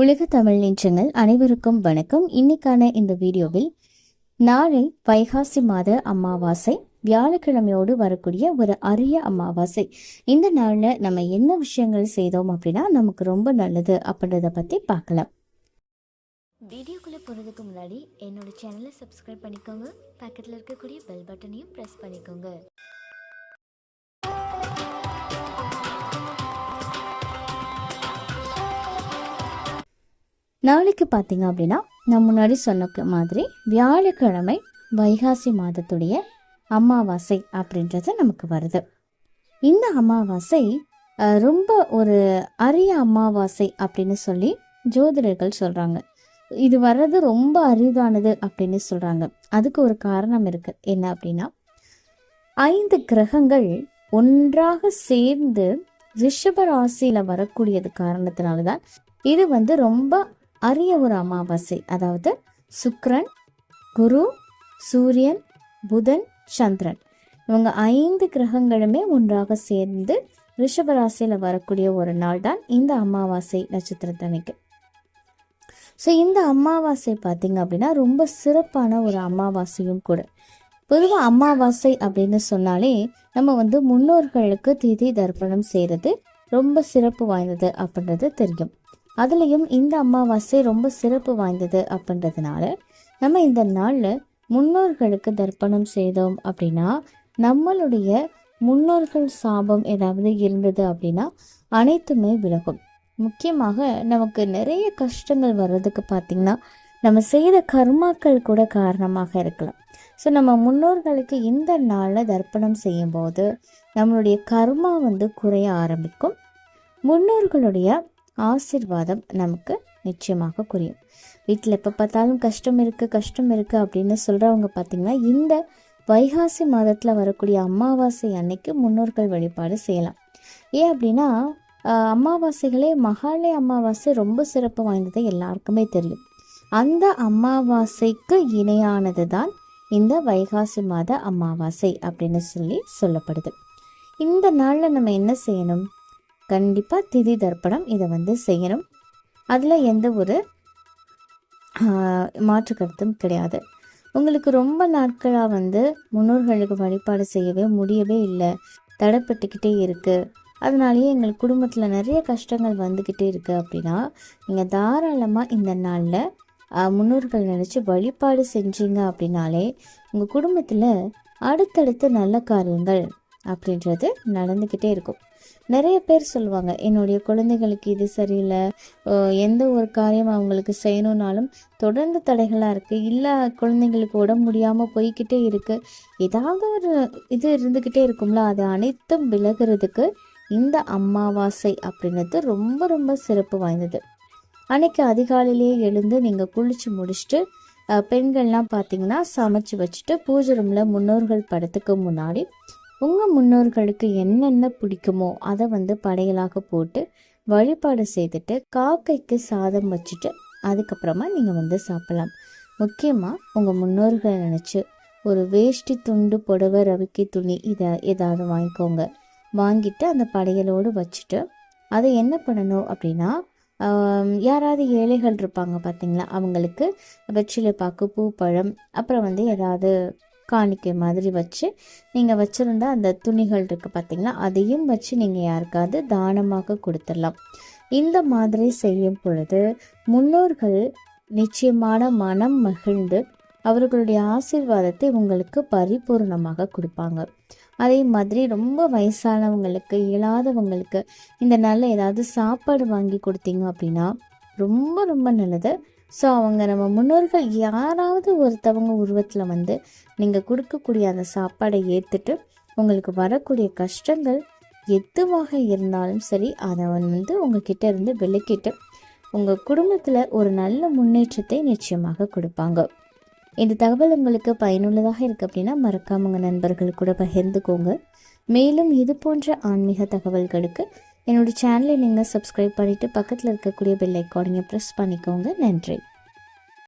உலக தமிழ் நெஞ்சங்கள் அனைவருக்கும் வணக்கம். இன்னைக்கான இந்த வீடியோவில் நாளை வைகாசி மாத அமாவாசை வியாழக்கிழமையோடு வரக்கூடிய ஒரு அரிய அமாவாசை. இந்த நாளில் நம்ம என்ன விஷயங்கள் செய்தோம் அப்படின்னா நமக்கு ரொம்ப நல்லது அப்படின்றத பற்றி பார்க்கலாம். வீடியோக்குள்ளே போகிறதுக்கு முன்னாடி என்னோட சேனலை சப்ஸ்கிரைப் பண்ணிக்கோங்க. பக்கத்தில் இருக்கக்கூடிய பெல் பட்டனையும் ப்ரெஸ் பண்ணிக்கோங்க. நாளைக்கு பார்த்தீங்க அப்படின்னா நான் முன்னாடி சொன்ன மாதிரி வியாழக்கிழமை வைகாசி மாதத்துடைய அமாவாசை அப்படின்றது நமக்கு வருது. இந்த அமாவாசை ரொம்ப ஒரு அரிய அமாவாசை அப்படின்னு சொல்லி ஜோதிடர்கள் சொல்கிறாங்க இது வர்றது ரொம்ப அரிதானது அப்படின்னு சொல்கிறாங்க அதுக்கு ஒரு காரணம் இருக்கு. என்ன அப்படின்னா ஐந்து கிரகங்கள் ஒன்றாக சேர்ந்து ரிஷப ராசியில் வரக்கூடியது காரணத்தினால தான் இது வந்து ரொம்ப அரிய ஒரு அமாவாசை. அதாவது சுக்ரன் குரு சூரியன் புதன் சந்திரன். இவங்க ஐந்து கிரகங்களுமே ஒன்றாக சேர்ந்து ரிஷபராசியில் வரக்கூடிய ஒரு நாள் தான் இந்த அமாவாசை நட்சத்திரத்தனைக்கு ஸோ இந்த அமாவாசை பார்த்தீங்க அப்படின்னா ரொம்ப சிறப்பான ஒரு அமாவாசையும் கூட. பொதுவாக அமாவாசை அப்படின்னு சொன்னாலே நம்ம வந்து முன்னோர்களுக்கு திதி தர்ப்பணம் செய்கிறது ரொம்ப சிறப்பு வாய்ந்தது அப்படின்றது தெரியும். அதுலேயும் இந்த அமாவாசை ரொம்ப சிறப்பு வாய்ந்தது அப்படின்றதுனால நம்ம இந்த நாளில் முன்னோர்களுக்கு தர்ப்பணம் செய்தோம் அப்படின்னா நம்மளுடைய முன்னோர்கள் சாபம் ஏதாவது இருந்தது அப்படின்னா அனைத்துமே விலகும். முக்கியமாக நமக்கு நிறைய கஷ்டங்கள் வர்றதுக்கு பார்த்திங்கன்னா நம்ம செய்த கர்மாக்கள் கூட காரணமாக இருக்கலாம். ஸோ நம்ம முன்னோர்களுக்கு இந்த நாளில் தர்ப்பணம் செய்யும்போது நம்மளுடைய கர்மா வந்து குறைய ஆரம்பிக்கும். முன்னோர்களுடைய ஆசிர்வாதம் நமக்கு நிச்சயமாக குறையும். வீட்டில் எப்போ பார்த்தாலும் கஷ்டம் இருக்குது கஷ்டம் இருக்குது அப்படின்னு சொல்கிறவங்க பார்த்திங்கன்னா இந்த வைகாசி மாதத்தில் வரக்கூடிய அமாவாசை அன்னைக்கு முன்னோர்கள் வழிபாடு செய்யலாம். ஏன் அப்படின்னா அமாவாசைகளே மகாலய அமாவாசை ரொம்ப சிறப்பு வாய்ந்தது எல்லாருக்குமே தெரியும். அந்த அமாவாசைக்கு இணையானது தான் இந்த வைகாசி மாத அமாவாசை அப்படின்னு சொல்லி சொல்லப்படுது. இந்த நாளில் நம்ம என்ன செய்யணும்? கண்டிப்பாக திதி தர்ப்பணம் இதை வந்து செய்யணும். அதில் எந்த ஒரு மாற்றுக்கருத்தும் மாற்று கருத்தும் கிடையாது. உங்களுக்கு ரொம்ப நாட்களாக வந்து முன்னோர்களுக்கு வழிபாடு செய்யவே முடியவே இல்லை. தடைப்பட்டுக்கிட்டே இருக்குது அதனாலேயே எங்கள் குடும்பத்தில் நிறைய கஷ்டங்கள் வந்துக்கிட்டே இருக்குது அப்படின்னா நீங்கள் தாராளமாக இந்த நாளில் முன்னோர்கள் நினச்சி வழிபாடு செஞ்சீங்க அப்படின்னாலே உங்கள் குடும்பத்தில் அடுத்தடுத்து நல்ல காரியங்கள் அப்படின்றது நடந்துக்கிட்டே இருக்கும். நிறைய பேர் சொல்லுவாங்க என்னுடைய குழந்தைகளுக்கு இது சரியில்லை. எந்த ஒரு காரியம் அவங்களுக்கு செய்யணும்னாலும் தொடர்ந்து தடைகளாக இருக்குது இல்லை குழந்தைங்களுக்கு உடம்பு முடியாமல் போய்கிட்டே இருக்குது ஏதாவது ஒரு இது இருந்துக்கிட்டே இருக்கும்ல. அது அனைத்தும் விலகிறதுக்கு இந்த அமாவாசை அப்படின்றது ரொம்ப ரொம்ப சிறப்பு வாய்ந்தது. அன்னைக்கு அதிகாலையிலேயே எழுந்து நீங்கள் குளிச்சு முடிச்சுட்டு அஹ், பெண்கள்லாம் பார்த்தீங்கன்னா சமைச்சு வச்சுட்டு பூஜை ரூமில் முன்னோர்கள் படத்துக்கு முன்னாடி உங்கள் முன்னோர்களுக்கு என்னென்ன பிடிக்குமோ அதை வந்து படையலாக போட்டு வழிபாடு செய்துட்டு காக்கைக்கு சாதம் வச்சுட்டு அதுக்கப்புறமா நீங்கள் வந்து சாப்பிடலாம். முக்கியமாக உங்கள் முன்னோர்களை நினச்சி ஒரு வேஷ்டி துண்டு புடவை ரவிக்கை துணி இதை ஏதாவது வாங்கிக்கோங்க. வாங்கிட்டு அந்த படையலோடு வச்சுட்டு அதை என்ன பண்ணணும் அப்படின்னா யாராவது ஏழைகள் இருப்பாங்க பார்த்தீங்களா அவங்களுக்கு வெற்றிலை பாக்கு பூ பழம் அப்புறம் வந்து ஏதாவது காணிக்கை மாதிரி வச்சு நீங்கள் வச்சுருந்த அந்த துணிகள் இருக்குது பார்த்தீங்களா அதையும் வச்சு நீங்கள் யாருக்காவது தானமாக கொடுத்துடலாம். இந்த மாதிரி செய்யும் பொழுது முன்னோர்கள் நிச்சயமான மனம் மகிழ்ந்து அவர்களுடைய ஆசீர்வாதத்தை உங்களுக்கு பரிபூர்ணமாக கொடுப்பாங்க. அதே மாதிரி ரொம்ப வயசானவங்களுக்கு இயலாதவங்களுக்கு இந்த நாளில் ஏதாவது சாப்பாடு வாங்கி கொடுத்தீங்க அப்படின்னா ரொம்ப ரொம்ப நல்லது. ஸோ அவங்க நம்ம முன்னோர்கள் யாராவது ஒருத்தவங்க உருவத்தில் வந்து நீங்கள் கொடுக்கக்கூடிய அந்த சாப்பாடை ஏற்றுட்டு உங்களுக்கு வரக்கூடிய கஷ்டங்கள் எதுவாக இருந்தாலும் சரி அதை வந்து உங்ககிட்ட இருந்து விலக்கிட்டு உங்கள் குடும்பத்தில் ஒரு நல்ல முன்னேற்றத்தை நிச்சயமாக கொடுப்பாங்க. இந்த தகவல் உங்களுக்கு பயனுள்ளதாக இருக்குது அப்படின்னா மறக்காம உங்கள் நண்பர்கள் கூட பகிர்ந்துக்கோங்க. மேலும் இது போன்ற ஆன்மீக தகவல்களுக்கு என்னோடய சேனலை நீங்கள் சப்ஸ்கிரைப் பண்ணிவிட்டு பக்கத்தில் இருக்கக்கூடிய பெல் ஐக்கானையும் ப்ரெஸ் பண்ணிக்கோங்க. நன்றி.